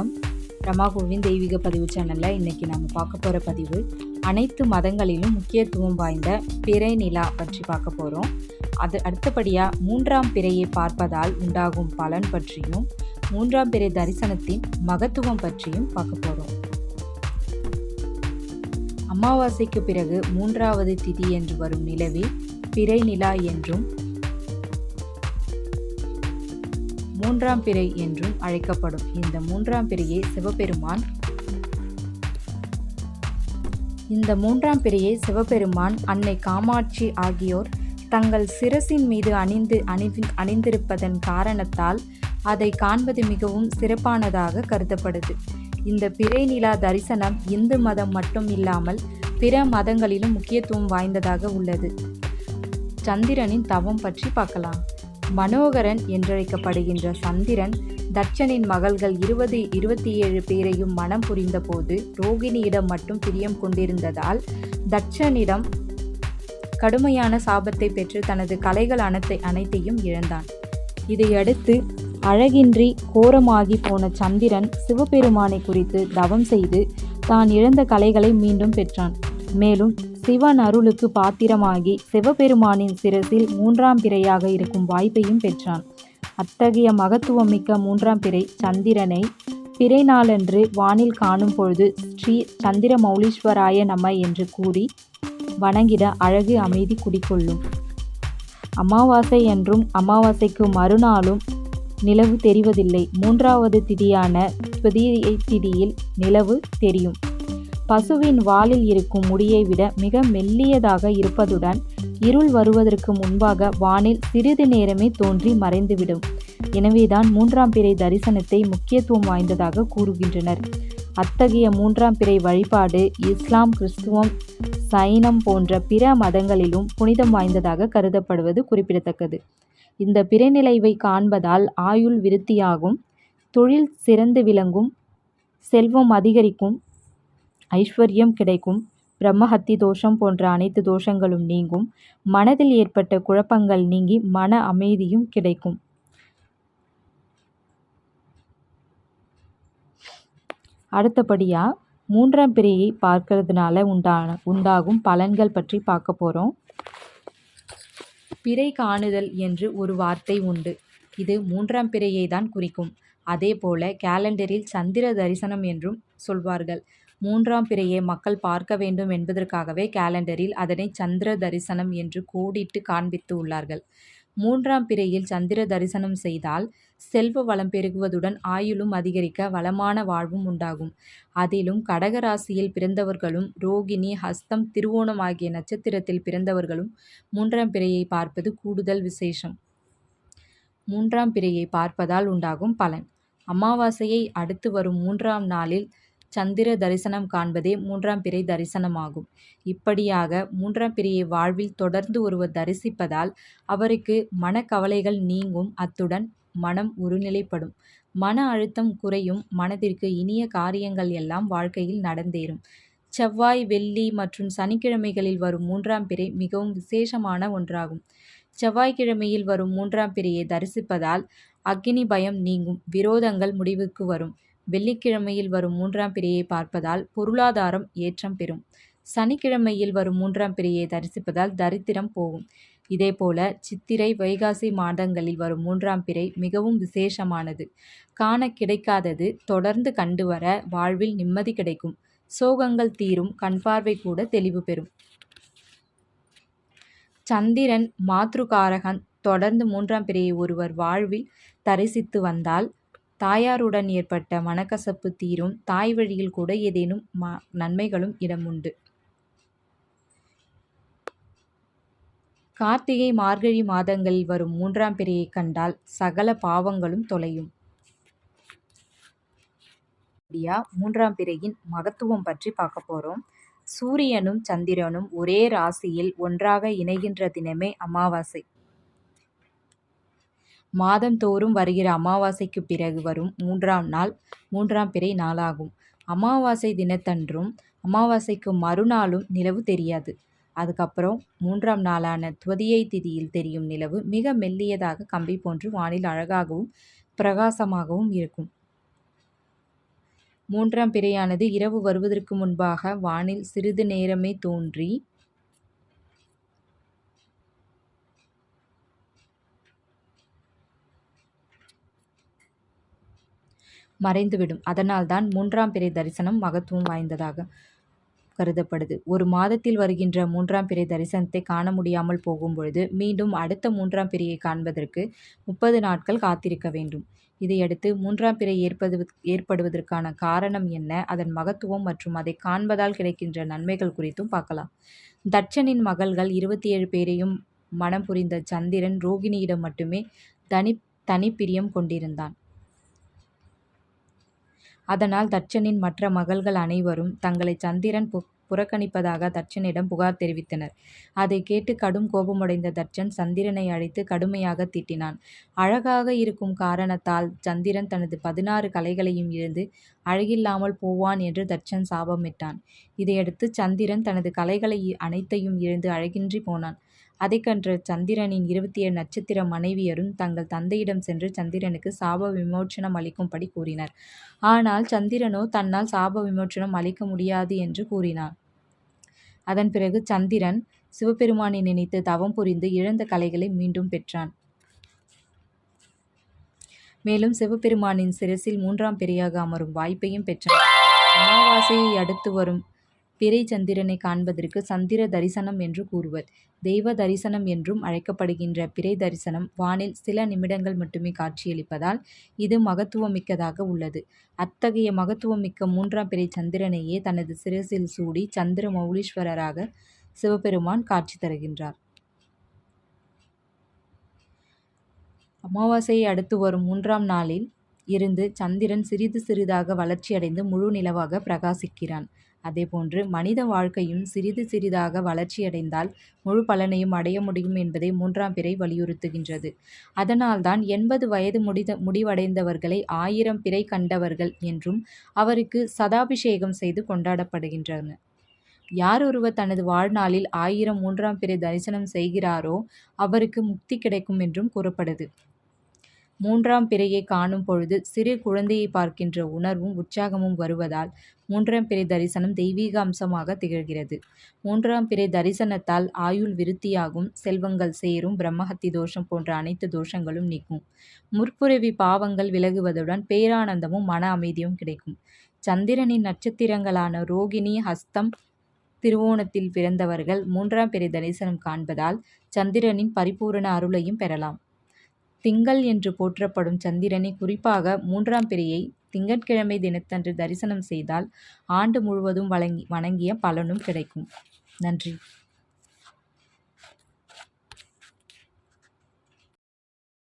வணக்கம். ரமாகுவின் தெய்வீக பதிவு சேனலில் இன்றைக்கி நம்ம பார்க்க போகிற பதிவு அனைத்து மதங்களிலும் முக்கியத்துவம் வாய்ந்த பிறை நிலா பற்றி பார்க்க போகிறோம் அது அடுத்தபடியாக மூன்றாம் பிறையை பார்ப்பதால் உண்டாகும் பலன் பற்றியும் மூன்றாம் பிறை தரிசனத்தின் மகத்துவம் பற்றியும் பார்க்க போகிறோம் அமாவாசைக்கு பிறகு மூன்றாவது திதி என்று வரும் நிலவில் பிறை நிலா என்றும் மூன்றாம் பிறை என்றும் அழைக்கப்படும். இந்த மூன்றாம் பிறையை சிவபெருமான். இந்த மூன்றாம் பிறையை சிவபெருமான் அன்னை காமாட்சி ஆகியோர் தங்கள் சிரசின் மீது அணிந்து அணிவி அணிந்திருப்பதன் காரணத்தால் அதை காண்பது மிகவும் சிறப்பானதாக கருதப்படுது. இந்த பிறை நிலா தரிசனம் இந்து மதம் மட்டும் இல்லாமல் பிற மதங்களிலும் முக்கியத்துவம் வாய்ந்ததாக உள்ளது. சந்திரனின் தவம் பற்றி பார்க்கலாம். மனோகரன் என்றழைக்கப்படுகின்ற சந்திரன் தட்சனின் மகள்கள் இருபது இருபத்தி ஏழு பேரையும் மனம் புரிந்தபோது ரோகிணியிடம் மட்டும் பிரியம் கொண்டிருந்ததால் தட்சனிடம் கடுமையான சாபத்தை பெற்று தனது கலைகள் அனைத்தை அனைத்தையும் இழந்தான். இதையடுத்து அழகின்றி கோரமாகி போன சந்திரன் சிவபெருமானை குறித்து தவம் செய்து தான் இழந்த கலைகளை மீண்டும் பெற்றான். மேலும் சிவன் அருளுக்கு பாத்திரமாகி சிவபெருமானின் சிரசில் மூன்றாம் பிறையாக இருக்கும் வாய்ப்பையும் பெற்றான். அத்தகைய மகத்துவமிக்க மூன்றாம் பிறை சந்திரனை பிறை நாளன்று வானில் காணும் பொழுது ஸ்ரீ சந்திர மௌலீஸ்வராய நம என்று கூறி வணங்கிட அழகு அமைதி குடிக்கொள்ளும் அமாவாசை என்றும் அமாவாசைக்கு மறுநாளும் நிலவு தெரிவதில்லை. மூன்றாவது திதியான புதிய திதியில் நிலவு தெரியும். பசுவின் வாலில் இருக்கும் முடியை விட மிக மெல்லியதாக இருப்பதுடன் இருள் வருவதற்கு முன்பாக வானில் சிறிது நேரமே தோன்றி மறைந்துவிடும். எனவேதான் மூன்றாம் பிறை தரிசனத்தை முக்கியத்துவம் வாய்ந்ததாக கூறுகின்றனர். அத்தகைய மூன்றாம் பிறை வழிபாடு இஸ்லாம் கிறிஸ்துவம் சைனம் போன்ற பிற மதங்களிலும் புனிதம் வாய்ந்ததாக கருதப்படுவது குறிப்பிடத்தக்கது. இந்த பிறைநிலைவை காண்பதால் ஆயுள் விருத்தியாகும் தொழில் சிறந்து விளங்கும் செல்வம் அதிகரிக்கும் ஐஸ்வர்யம் கிடைக்கும். பிரம்மஹத்தி தோஷம் போன்ற அனைத்து தோஷங்களும் நீங்கும். மனதில் ஏற்பட்ட குழப்பங்கள் நீங்கி மன அமைதியும் கிடைக்கும். அடுத்தபடியாக மூன்றாம் பிறையை பார்க்கறதுனால உண்டான உண்டாகும் பலன்கள் பற்றி பார்க்க போகிறோம் பிறை காணுதல் என்று ஒரு வார்த்தை உண்டு. இது மூன்றாம் பிறையை தான் குறிக்கும். அதே போல கேலண்டரில் சந்திர தரிசனம் என்றும் சொல்வார்கள். மூன்றாம் பிறையை மக்கள் பார்க்க வேண்டும் என்பதற்காகவே கேலண்டரில் அதனை சந்திர தரிசனம் என்று கோடிட்டு காண்பித்து உள்ளார்கள். மூன்றாம் பிறையில் சந்திர தரிசனம் செய்தால் செல்வ வளம் பெருகுவதுடன் ஆயுளும் அதிகரிக்க வளமான வாழ்வும் உண்டாகும். அதிலும் கடகராசியில் பிறந்தவர்களும் ரோகிணி ஹஸ்தம் திருவோணம் ஆகிய நட்சத்திரத்தில் பிறந்தவர்களும் மூன்றாம் பிறையை பார்ப்பது கூடுதல் விசேஷம். மூன்றாம் பிறையை பார்ப்பதால் உண்டாகும் பலன். அமாவாசையை அடுத்து வரும் மூன்றாம் நாளில் சந்திர தரிசனம் காண்பதே மூன்றாம் பிறை தரிசனமாகும். இப்படியாக மூன்றாம் பிறையை வாழ்வில் தொடர்ந்து ஒருவர் தரிசிப்பதால் அவருக்கு மனக்கவலைகள் நீங்கும். அத்துடன் மனம் ஒருநிலைப்படும் மன அழுத்தம் குறையும். மனதிற்கு இனிய காரியங்கள் எல்லாம் வாழ்க்கையில் நடந்தேறும். செவ்வாய் வெள்ளி மற்றும் சனிக்கிழமைகளில் வரும் மூன்றாம் பிறை மிகவும் விசேஷமான ஒன்றாகும். செவ்வாய்க்கிழமையில் வரும் மூன்றாம் பிறையை தரிசிப்பதால் அக்னி பயம் நீங்கும். விரோதங்கள் முடிவுக்கு வரும். வெள்ளிக்கிழமையில் வரும் மூன்றாம் பிறையை பார்ப்பதால் பொருளாதாரம் ஏற்றம் பெறும். சனிக்கிழமையில் வரும் மூன்றாம் பிறையை தரிசிப்பதால் தரித்திரம் போகும். இதேபோல சித்திரை வைகாசி மாதங்களில் வரும் மூன்றாம் பிறை மிகவும் விசேஷமானது. காண கிடைக்காதது தொடர்ந்து கண்டு வர வாழ்வில் நிம்மதி கிடைக்கும். சோகங்கள் தீரும் கண்பார்வை கூட தெளிவு பெறும். சந்திரன் மாத்ருகாரகன் தொடர்ந்து மூன்றாம் பிறையை ஒருவர் வாழ்வில் தரிசித்து வந்தால் தாயாருடன் ஏற்பட்ட மனக்கசப்பு தீரும் தாய் வழியில் கூட ஏதேனும் ம நன்மைகளும் இடம் உண்டு கார்த்திகை மார்கழி மாதங்களில் வரும் மூன்றாம் பிறையை கண்டால் சகல பாவங்களும் தொலையும். மூன்றாம் பிறையின் மகத்துவம் பற்றி பார்க்க போகிறோம் சூரியனும் சந்திரனும் ஒரே ராசியில் ஒன்றாக இணைகின்ற தினமே அமாவாசை. மாதந்தோறும் வருகிற அமாவாசைக்கு பிறகு வரும் மூன்றாம் நாள் மூன்றாம் பிறை நாளாகும். அமாவாசை தினத்தன்றும் அமாவாசைக்கு மறுநாளும் நிலவு தெரியாது. அதுக்கப்புறம் மூன்றாம் நாளான துவதியை திதியில் தெரியும் நிலவு மிக மெல்லியதாக கம்பி போன்று வானில் அழகாகவும் பிரகாசமாகவும் இருக்கும். மூன்றாம் பிறையானது இரவு வருவதற்கு முன்பாக வானில் சிறிது நேரமே தோன்றி மறைந்துவிடும். அதனால்தான் மூன்றாம் பிறை தரிசனம் மகத்துவம் வாய்ந்ததாக கருதப்படுது. ஒரு மாதத்தில் வருகின்ற மூன்றாம் பிறை தரிசனத்தை காண முடியாமல் போகும் பொழுது மீண்டும் அடுத்த மூன்றாம் பிறையை காண்பதற்கு முப்பது நாட்கள் காத்திருக்க வேண்டும். இதையடுத்து மூன்றாம் பிறை ஏற்பது ஏற்படுவதற்கான காரணம் என்ன? அதன் மகத்துவம் மற்றும் அதை காண்பதால் கிடைக்கின்ற நன்மைகள் குறித்தும் பார்க்கலாம். தட்சனின் மகள்கள் இருபத்தி ஏழு பேரையும் மனம் புரிந்த சந்திரன் ரோகிணியிடம் மட்டுமே தனி தனிப்பிரியம் கொண்டிருந்தான். அதனால் தட்சனின் மற்ற மகள்கள் அனைவரும் தங்களை சந்திரன் பு புறக்கணிப்பதாக தட்சனிடம் புகார் தெரிவித்தனர். அதை கேட்டு கடும் கோபமடைந்த தட்சன் சந்திரனை அழைத்து கடுமையாக திட்டினான். அழகாக இருக்கும் காரணத்தால் சந்திரன் தனது பதினாறு கலைகளையும் இழந்து அழகில்லாமல் போவான் என்று தட்சன் சாபமிட்டான். இதையடுத்து சந்திரன் தனது கலைகளை அனைத்தையும் இழந்து அழகின்றி போனான். அதை கன்ற சந்திரனின் இருபத்தி ஏழு நட்சத்திர மனைவியரும் தங்கள் தந்தையிடம் சென்று சந்திரனுக்கு சாப விமோச்சனம் அளிக்கும்படி கூறினர். ஆனால் சந்திரனோ தன்னால் சாப விமோச்சனம் அளிக்க முடியாது என்று கூறினார் அதன் பிறகு சந்திரன் சிவபெருமானை நினைத்து தவம் புரிந்து இழந்த கலைகளை மீண்டும் பெற்றான். மேலும் சிவபெருமானின் சிரசில் மூன்றாம் பெரியாக அமரும் வாய்ப்பையும் பெற்றான். அமாவாசையை அடுத்து வரும் பிறை சந்திரனை காண்பதற்கு சந்திர தரிசனம் என்று கூறுவர். தெய்வ தரிசனம் என்றும் அழைக்கப்படுகின்ற பிறை தரிசனம் வானில் சில நிமிடங்கள் மட்டுமே காட்சியளிப்பதால் இது மகத்துவமிக்கதாக உள்ளது. அத்தகைய மகத்துவமிக்க மூன்றாம் பிறை சந்திரனையே தனது சிரசில் சூடி சந்திர மௌலீஸ்வரராக சிவபெருமான் காட்சி தருகின்றார். அமாவாசையை அடுத்து வரும் மூன்றாம் நாளில் இருந்து சந்திரன் சிறிது சிறிதாக வளர்ச்சியடைந்து முழு நிலவாக பிரகாசிக்கிறான். அதேபோன்று மனித வாழ்க்கையும் சிறிது சிறிதாக வளர்ச்சியடைந்தால் முழு பலனையும் அடைய முடியும் என்பதை மூன்றாம் பிறை வலியுறுத்துகின்றது. அதனால்தான் எண்பது வயது முடித முடிவடைந்தவர்களை ஆயிரம் பிறை கண்டவர்கள் என்றும் அவருக்கு சதாபிஷேகம் செய்து கொண்டாடப்படுகின்றன. யார் ஒருவர் தனது வாழ்நாளில் ஆயிரம் மூன்றாம் பிறை தரிசனம் செய்கிறாரோ அவருக்கு முக்தி கிடைக்கும் என்றும் கூறப்படுது. மூன்றாம் பிறையை காணும் பொழுது சிறு குழந்தையை பார்க்கின்ற உணர்வும் உற்சாகமும் வருவதால் மூன்றாம் பிறை தரிசனம் தெய்வீக அம்சமாக திகழ்கிறது. மூன்றாம் பிறை தரிசனத்தால் ஆயுள் விருத்தியாகும் செல்வங்கள் சேரும் பிரம்மஹத்தி தோஷம் போன்ற அனைத்து தோஷங்களும் நீக்கும். முற்புறவி பாவங்கள் விலகுவதுடன் பேரானந்தமும் மன அமைதியும் கிடைக்கும். சந்திரனின் நட்சத்திரங்களான ரோகிணி ஹஸ்தம் திருவோணத்தில் பிறந்தவர்கள் மூன்றாம் பிறை தரிசனம் காண்பதால் சந்திரனின் பரிபூரண அருளையும் பெறலாம். திங்கள் என்று போற்றப்படும் சந்திரனை குறிப்பாக மூன்றாம் பிறையை திங்கட்கிழமை தினத்தன்று தரிசனம் செய்தால் ஆண்டு முழுவதும் வழங்கி வணங்கிய பலனும் கிடைக்கும். நன்றி.